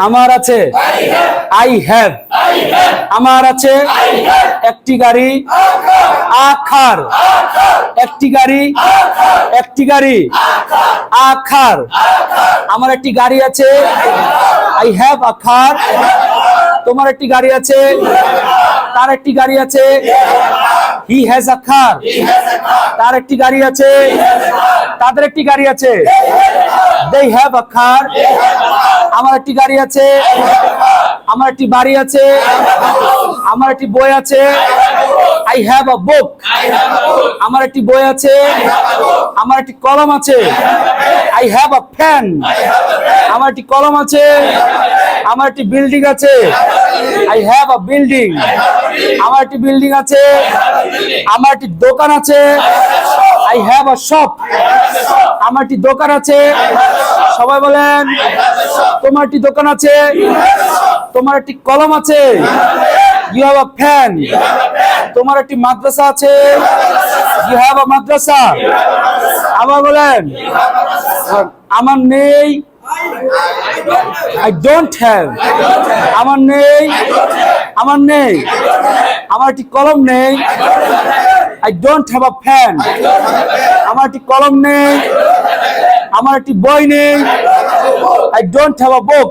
আমার আছে? I have আমার আছে? একটি গাড়ি। আখার। একটি গাড়ি। একটি গাড়ি। আখার। আমার একটি গাড়ি আছে। আই হ্যাভ আখার তোমার একটি গাড়ি আছে। তার একটি গাড়ি আছে। হি হ্যাজ আ কার তার একটি গাড়ি আছে। তাদের একটি গাড়ি আছে। দে হ্যাভ আ কার আমার একটি গাড়ি আছে। আমার একটি বাড়ি আছে। আমার একটি বই আছে। আই হ্যাভ আ বুক আমার একটি বই আছে। আমার একটি কলম আছে। আই হ্যাভ আ ফ্যান আমার একটি কলম আছে। আমার একটি বিল্ডিং আছে। আই হ্যাভ আ বিল্ডিং আমার একটি বিল্ডিং আছে। আমার একটি দোকান আছে। আই হ্যাভ আ শপ আমার একটি দোকান আছে। সবাই বলেন, তোমার একটি দোকান আছে। তোমার একটি কলম আছে। ইউ হ্যাভ আ ফ্যান তোমার একটি মাদ্রাসা আছে। You have a madrasa. আবার বলেন, আমার নেই আই ডোন্ট হ্যাভ আমার নেই। আমার নেই। আমার একটি কলম নেই। I don't have a pen আমার একটি কলম নেই। আমার একটি বই নেই। I don't have a book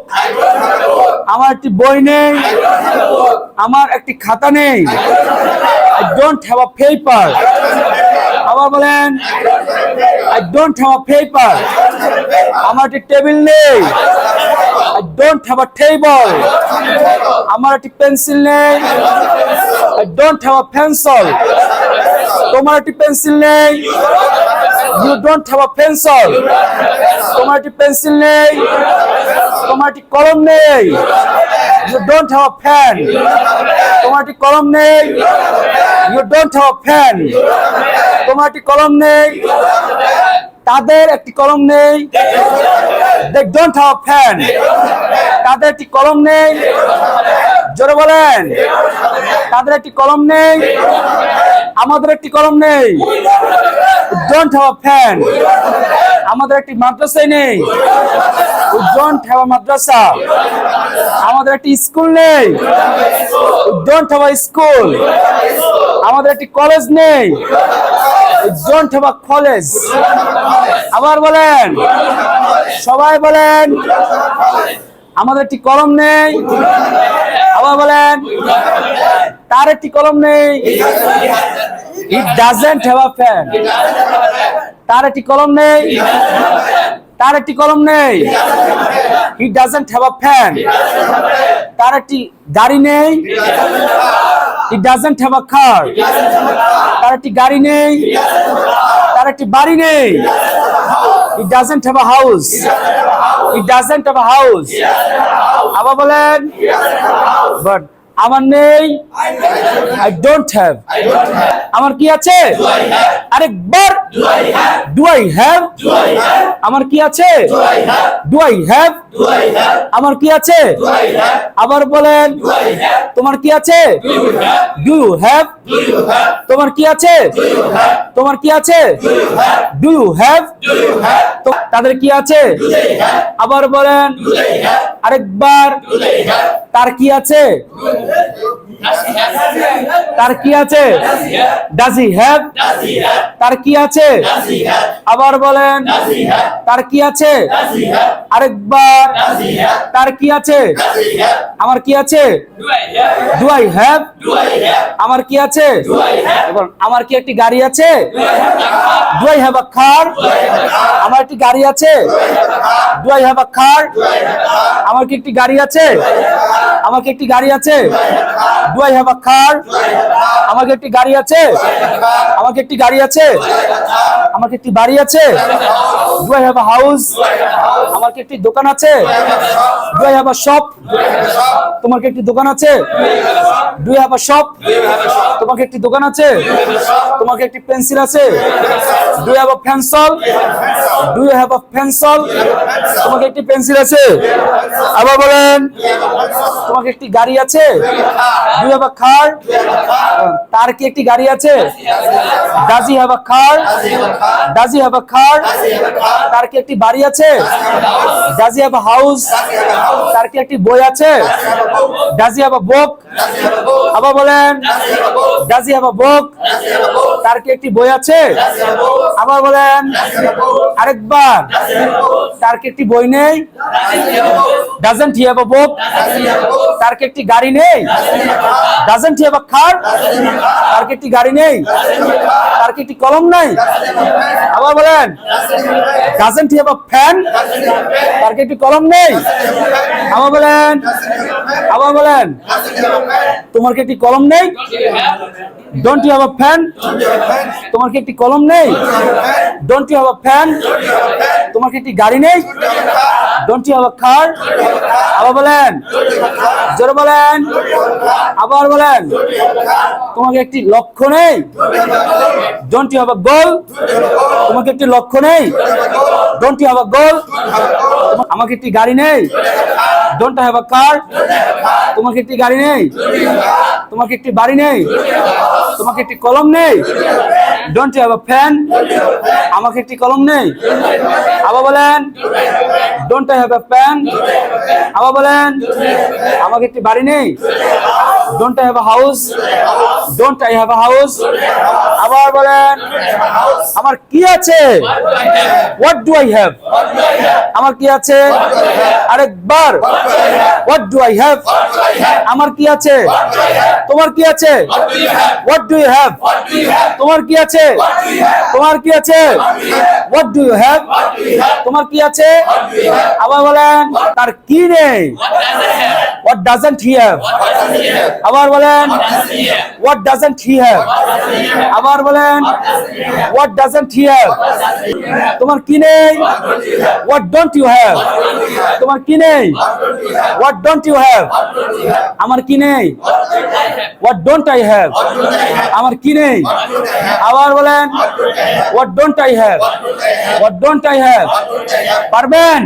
আমার একটি বই নেই। আমার একটি খাতা নেই। I don't have a paper আবার বলেন I don't have a paper আমার একটি টেবিল নেই। I don't have a table আমার একটি পেন্সিল নেই। I don't have a pencil তোমার একটি পেন্সিল নেই। You don't have a pencil তোমার একটি পেন্সিল নেই। তোমার একটি কলম নেই। You don't have a pen তোমার একটি কলম নেই? You don't have a pen তোমার একটি কলম নেই? তাদের একটি কলম নেই। দে ডোন্ট হ্যাভ ফ্যান তাদের একটি কলম নেই জোরে বলেন তাদের একটি কলম নেই আমাদের একটি কলম নেই ডোন্ট হ্যাভ ফ্যান আমাদের একটি মাদ্রাসাই নেই ডোন্ট হ্যাভ মাদ্রাসা আমাদের একটি স্কুল নেই ডোন্ট হ্যাভ স্কুল আমাদের একটি কলেজ নেই ডোন্ট হ্যাভ কলেজ আবার বলেন। সবাই বলেন। আমাদের একটি কলম নেই। আবার বলেন। তার একটি কলম নেই। It doesn't have a pen তার একটি কলম নেই। তার একটি কলম নেই। He doesn't have a pen তার একটি গাড়ি নেই। হি ডাজেন্ট হ্যাভ আ কার তার একটি গাড়ি নেই তার একটি বাড়ি নেই he doesn't have a house he doesn't have a house আবার বলেন বাট আমার নেই আই ডোন্ট হ্যাভ আমার কি আছে আরেকবার ডু আই হ্যাভ আমার কি আছে? ডু আই হ্যাভ আমার কি আছে? আবার বলেন। তোমার কি আছে? ডু ইউ হ্যাভ তোমার কি আছে? তোমার কি আছে? ডু ইউ হ্যাভ তাদের কি আছে? আবার বলেন। আরেকবার। তার কি আছে? তার কি আছে? ডাজ হি হ্যাভ তার কি আছে? আবার বলেন। তার কি আছে? আরেকবার। তার কি আছে? আমার কি আছে? ডু আই হ্যাভ আমার কি আছে? আমার কি একটি গাড়ি আছে? ডু আই হ্যাভ আ আমার একটি গাড়ি আছে? ডু আই হ্যাভ আ আমার কি একটি গাড়ি আছে? আমার কি একটি গাড়ি আছে? Do I have a car আমাকে একটি গাড়ি আছে? আমাকে একটি গাড়ি আছে? আমার কি একটি বাড়ি আছে? Do I have a house আমার কি একটি দোকান আছে do I have a shop তোমার কি একটি দোকান আছে ডু হ্যাভ আ শপ তোমাকে একটি দোকান আছে তোমাকে একটি পেন্সিল আছে do have a pencil do have a pencil তোমাকে একটি পেন্সিল আছে আবার বলেন বলেন তোমাকে একটি গাড়ি আছে? ডু হ্যাভ কার তার কি একটি গাড়ি আছে? Does have car does have car তার কি একটি বাড়ি আছে? ডাজ হ্যাভ হাউস, তার কি একটি বই আছে? ডাজ হ্যাভ বুক, আবার বলেন হি বুক তার কি একটি বই আছে আবার বলেন আরেকবার তার কি একটি বই নেই ডাজেন্ট হি হ্যাভ বুক তার কি একটি গাড়ি নেই ডাজেন্ট হি হ্যাভ আ তার কি একটি গাড়ি নেই তার কি একটি কলম নাই আবার বলেন ডাজেন্ট হি হ্যাভ ফ্যান তার কি একটি কলম নেই আবার বলেন আবার বলেন তোমার কি একটি কলম নেই don't you have a pen তোমার কি একটি কলম নেই don't you have a pen তোমার কি একটি গাড়ি নেই don't you have a car আবার বলেন জোরে বলেন আবার বলেন তোমাকে একটি লক্ষ্য নেই don't you have a goal তোমাকে একটি লক্ষ্য নেই don't you have a goal আমাকে একটি গাড়ি নেই ডোন্ট হ্যাভ আ কার তোমাকে একটি গাড়ি নেই তোমাকে একটি বাড়ি নেই? তোমাকে একটি কলম নেই? ডোন্ট আ ফ্যান আমাকে একটি কলম নেই? আবার বলেন ডোন্ট হ্যাভ আ ফ্যান আবার বলেন, আমাকে একটি বাড়ি নেই? Don't have a house don't I have a house আবার বলেন, আমার কি আছে? হোয়াট ডু আই হ্যাভ আমার কি আছে? আরেকবার। হোয়াট ডু আই হ্যাভ আমার কি আছে? তোমার কি আছে? হোয়াট ডু ইউ হ্যাভ তোমার কি আছে? তোমার কি আছে? হোয়াট ডু ইউ হ্যাভ তোমার কি আছে? আবার বলেন, তার কি নেই? হোয়াট ডাজেন্ট হি হ্যাভ আবার বলেন হোয়াট ডাজেন্ট হি হ্যাভ আবার বলেন হোয়াট ডাজেন্ট হি হ্যাভ তোমার কি নেই? হোয়াট ডোন্ট ইউ হ্যাভ তোমার কি নেই হোয়াট ডোন্ট ইউ হ্যাভ আমার কি নেই হোয়াট ডোন্ট আই হ্যাভ আমার কি নেই আবার বলেন what don't I have what don't I have পারবেন